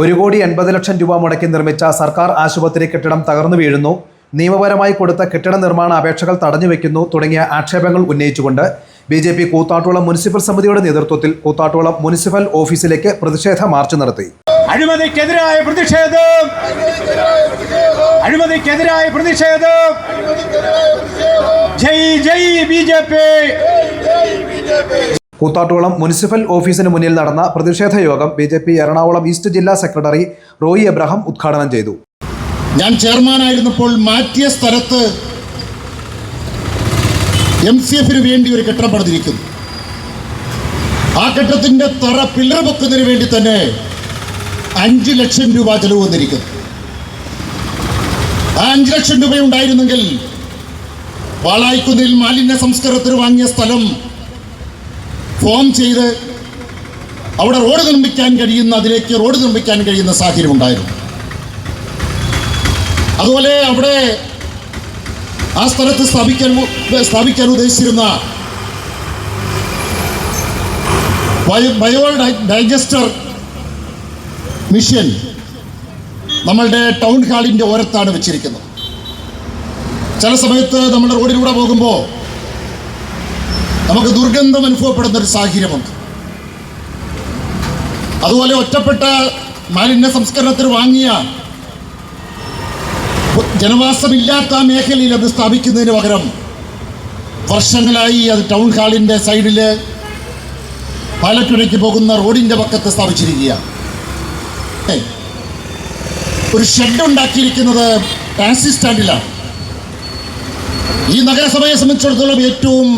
ഒരു കോടി എൺപത് ലക്ഷം രൂപ മുടക്കി നിർമ്മിച്ച സർക്കാർ ആശുപത്രി കെട്ടിടം തകർന്നു വീഴുന്നു. നിയമപരമായി കൊടുത്ത കെട്ടിട നിർമ്മാണ അപേക്ഷകൾ തടഞ്ഞു തടഞ്ഞുവെക്കുന്നു തുടങ്ങിയ ആക്ഷേപങ്ങൾ ഉന്നയിച്ചുകൊണ്ട് B J P Koothattukulam municipal സമിതിയുടെ നേതൃത്വത്തിൽ കൂത്താട്ടുകുളം മുനിസിപ്പൽ ഓഫീസിലേക്ക് പ്രതിഷേധ മാർച്ച് നടത്തി. അഴിമതിക്കെതിരായ പ്രതിഷേധം! അഴിമതിക്കെതിരായ പ്രതിഷേധം! ജയ് ജയ് B J P! Koothattukulam municipal ഓഫീസിന് മുന്നിൽ നടന്ന പ്രതിഷേധ യോഗം B J P Ernakulam east ജില്ലാ സെക്രട്ടറി റോയി എബ്രഹാം ഉദ്ഘാടനം ചെയ്തു. ഞാൻ ചെയർമാനായിരുന്നപ്പോൾ മാറ്റിയ സ്ഥലത്ത് എം സി എഫിന് വേണ്ടി ഒരു കെട്ടിടം പണിതിരിക്കുന്നു. ആ കെട്ടിടത്തിന്റെ തറ പില്ലർ പൊക്കുന്നതിന് വേണ്ടി തന്നെ അഞ്ച് ലക്ഷം രൂപ ചെലവ് വന്നിരിക്കുന്നു. ആ അഞ്ച് ലക്ഷം രൂപ ഉണ്ടായിരുന്നെങ്കിൽ വാളായിക്കുന്നിൽ മാലിന്യ സംസ്കരണത്തിന് വാങ്ങിയ സ്ഥലം ഫോം ചെയ്ത് അവിടെ റോഡ് നിർമ്മിക്കാൻ കഴിയുന്ന അതിലേക്ക് റോഡ് നിർമ്മിക്കാൻ കഴിയുന്ന സാഹചര്യം ഉണ്ടായിരുന്നു. അതുപോലെ അവിടെ ആ സ്ഥലത്ത് സ്ഥാപിക്കാൻ സ്ഥാപിക്കാൻ ഉദ്ദേശിച്ചിരുന്ന ബയോ ഡൈജസ്റ്റർ മിഷൻ നമ്മളുടെ ടൗൺ ഹാളിന്റെ ഓരത്താണ് വെച്ചിരിക്കുന്നത്. ചില സമയത്ത് നമ്മൾ റോഡിലൂടെ പോകുമ്പോൾ നമുക്ക് ദുർഗന്ധം അനുഭവപ്പെടുന്ന ഒരു സാഹചര്യമുണ്ട്. അതുപോലെ ഒറ്റപ്പെട്ട മാലിന്യ സംസ്കരണത്തിന് വാങ്ങിയ ജനവാസമില്ലാത്ത മേഖലയിൽ അത് സ്ഥാപിക്കുന്നതിന് പകരം വർഷങ്ങളായി അത് ടൗൺ ഹാളിന്റെ സൈഡിൽ പാലക്കുഴയ്ക്ക് പോകുന്ന റോഡിന്റെ പക്കത്ത് സ്ഥാപിച്ചിരിക്കുകയാണ്. ഒരു ഷെഡ് ഉണ്ടാക്കിയിരിക്കുന്നത് ടാക്സി സ്റ്റാൻഡിലാണ്. ഈ നഗരസഭയെ സംബന്ധിച്ചിടത്തോളം ഏറ്റവും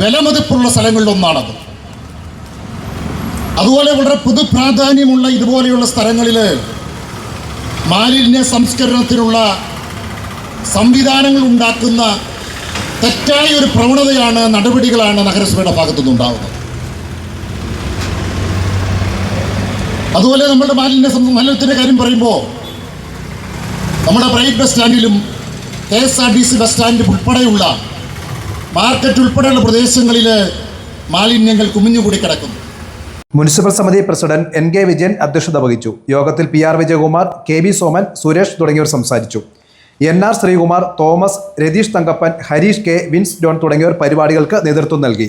വിലമതിപ്പുള്ള സ്ഥലങ്ങളിലൊന്നാണത്. അതുപോലെ വളരെ പൊതു പ്രാധാന്യമുള്ള ഇതുപോലെയുള്ള സ്ഥലങ്ങളിൽ മാലിന്യ സംസ്കരണത്തിനുള്ള സംവിധാനങ്ങൾ ഉണ്ടാക്കുന്ന തെറ്റായ ഒരു പ്രവണതയാണ് നടപടികളാണ് നഗരസഭയുടെ ഭാഗത്തുനിന്നുണ്ടാവുന്നത് അതുപോലെ നമ്മുടെ മാലിന്യ മലിനത്തിന്റെ കാര്യം പറയുമ്പോൾ നമ്മുടെ private bus സ്റ്റാൻഡിലും K S R T C bus സ്റ്റാൻഡിലും ഉൾപ്പെടെയുള്ള മാർക്കറ്റ് ഉൾപ്പെടെയുള്ള പ്രദേശങ്ങളിൽ മാലിന്യങ്ങൾ കുമിഞ്ഞുകൂടി കിടക്കുന്നു. മുനിസിപ്പൽ സമിതി പ്രസിഡന്റ് എൻ കെ വിജയൻ അധ്യക്ഷത വഹിച്ചു. യോഗത്തിൽ P R Vijayakumar K V Soman Suresh തുടങ്ങിയവർ സംസാരിച്ചു. N R Sreekumar Thomas Ratheesh Thankappan Hareesh K Vince John തുടങ്ങിയവർ പരിപാടികൾക്ക് നേതൃത്വം നൽകി.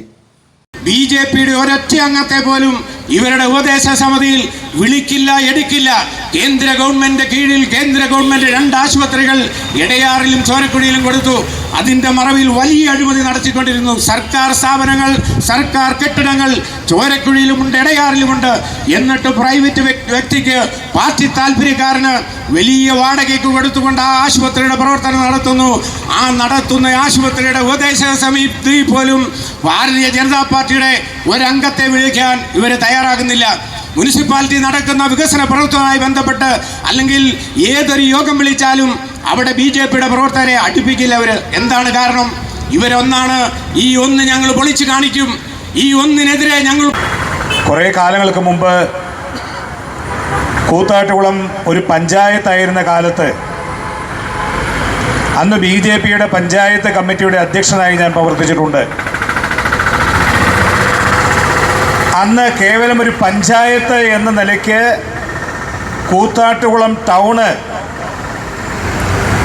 ബി ജെ പിയുടെ ഒരൊറ്റ അംഗത്തെ പോലും ഇവരുടെ ഉപദേശ സമിതിയിൽ വിളിക്കില്ല എടുക്കില്ല. കേന്ദ്ര ഗവൺമെന്റ് കീഴിൽ കേന്ദ്ര ഗവൺമെന്റ് രണ്ട് ആശുപത്രികൾ ഇടയാറിലും ചോരക്കുഴിയിലും കൊടുത്തു. അതിന്റെ മറവിൽ വലിയ അഴിമതി നടത്തിക്കൊണ്ടിരുന്നു. സർക്കാർ സ്ഥാപനങ്ങൾ സർക്കാർ കെട്ടിടങ്ങൾ ചോരക്കുഴിയിലുമുണ്ട് ഇടയാറിലുമുണ്ട്. എന്നിട്ട് പ്രൈവറ്റ് വ്യക്- വ്യക്തിക്ക് പാർട്ടി താല്പര്യക്കാരന് വലിയ വാടകയ്ക്ക് കൊടുത്തുകൊണ്ട് ആ ആശുപത്രിയുടെ പ്രവർത്തനം നടത്തുന്നു. ആ നടത്തുന്ന ആശുപത്രിയുടെ ഉപദേശ സമിതി പോലും ഭാരതീയ ജനതാ പാർട്ടിയുടെ ഒരംഗത്തെ വിളിക്കാൻ ഇവർ തയ്യാറാകുന്നില്ല. മുനിസിപ്പാലിറ്റി നടക്കുന്ന വികസന പ്രവർത്തനവുമായി ബന്ധപ്പെട്ട് അല്ലെങ്കിൽ ഏതൊരു യോഗം വിളിച്ചാലും അവിടെ ബി ജെ പിയുടെ പ്രവർത്തകരെ അടുപ്പിക്കില്ല അവർ എന്താണ് കാരണം? ഇവരൊന്നാണ് ഈ ഒന്ന് ഞങ്ങൾ പൊളിച്ചു കാണിക്കും. ഈ ഒന്നിനെതിരെ ഞങ്ങൾ കുറേ കാലങ്ങൾക്ക് മുമ്പ് കൂത്താട്ടുകുളം ഒരു പഞ്ചായത്തായിരുന്ന കാലത്ത് അന്ന് ബി ജെ പിയുടെ പഞ്ചായത്ത് കമ്മിറ്റിയുടെ അധ്യക്ഷനായി ഞാൻ പ്രവർത്തിച്ചിട്ടുണ്ട്. അന്ന് കേവലം ഒരു പഞ്ചായത്ത് എന്ന നിലയ്ക്ക് കൂത്താട്ടുകുളം ടൗണ്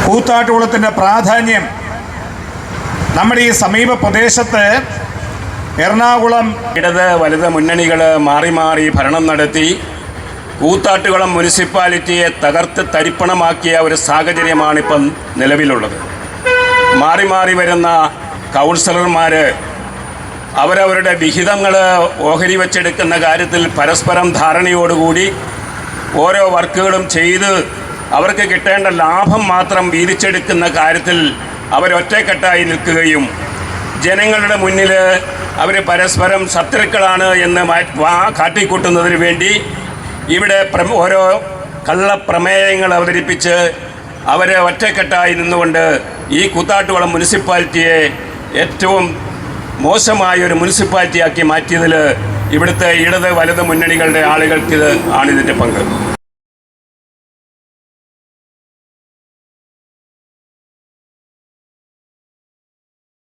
കൂത്താട്ടുകുളത്തിന്റെ പ്രാധാന്യം നമ്മുടെ ഈ സമീപ പ്രദേശത്ത് എറണാകുളം ഇടത് വലുത് മുന്നണികൾ മാറി മാറി ഭരണം നടത്തി കൂത്താട്ടുകുളം മുനിസിപ്പാലിറ്റിയെ തകർത്ത് തരിപ്പണമാക്കിയ ഒരു സാഹചര്യമാണിപ്പം നിലവിലുള്ളത്. മാറി മാറി വരുന്ന കൗൺസിലർമാർ അവരവരുടെ വിഹിതങ്ങൾ ഓഹരി വെച്ചെടുക്കുന്ന കാര്യത്തിൽ പരസ്പരം ധാരണയോടുകൂടി ഓരോ വർക്കുകളും ചെയ്ത് അവർക്ക് കിട്ടേണ്ട ലാഭം മാത്രം വീതിച്ചെടുക്കുന്ന കാര്യത്തിൽ അവരൊറ്റക്കെട്ടായി നിൽക്കുകയും ജനങ്ങളുടെ മുന്നിൽ അവർ പരസ്പരം ശത്രുക്കളാണ് എന്ന് കാട്ടിക്കൂട്ടുന്നതിന് വേണ്ടി ഇവിടെ ഓരോ കള്ളപ്രമേയങ്ങൾ അവതരിപ്പിച്ച് അവരെ ഒറ്റക്കെട്ടായി നിന്നുകൊണ്ട് ഈ കൂത്താട്ടുകുളം മുനിസിപ്പാലിറ്റിയെ ഏറ്റവും മോശമായ ഒരു മുനിസിപ്പാലിറ്റിയാക്കി മാറ്റിയതിൽ ഇവിടുത്തെ ഇടത് വലത് മുന്നണികളുടെ ആളുകൾക്ക് ഇത് ആണിതിന്റെ പങ്ക്.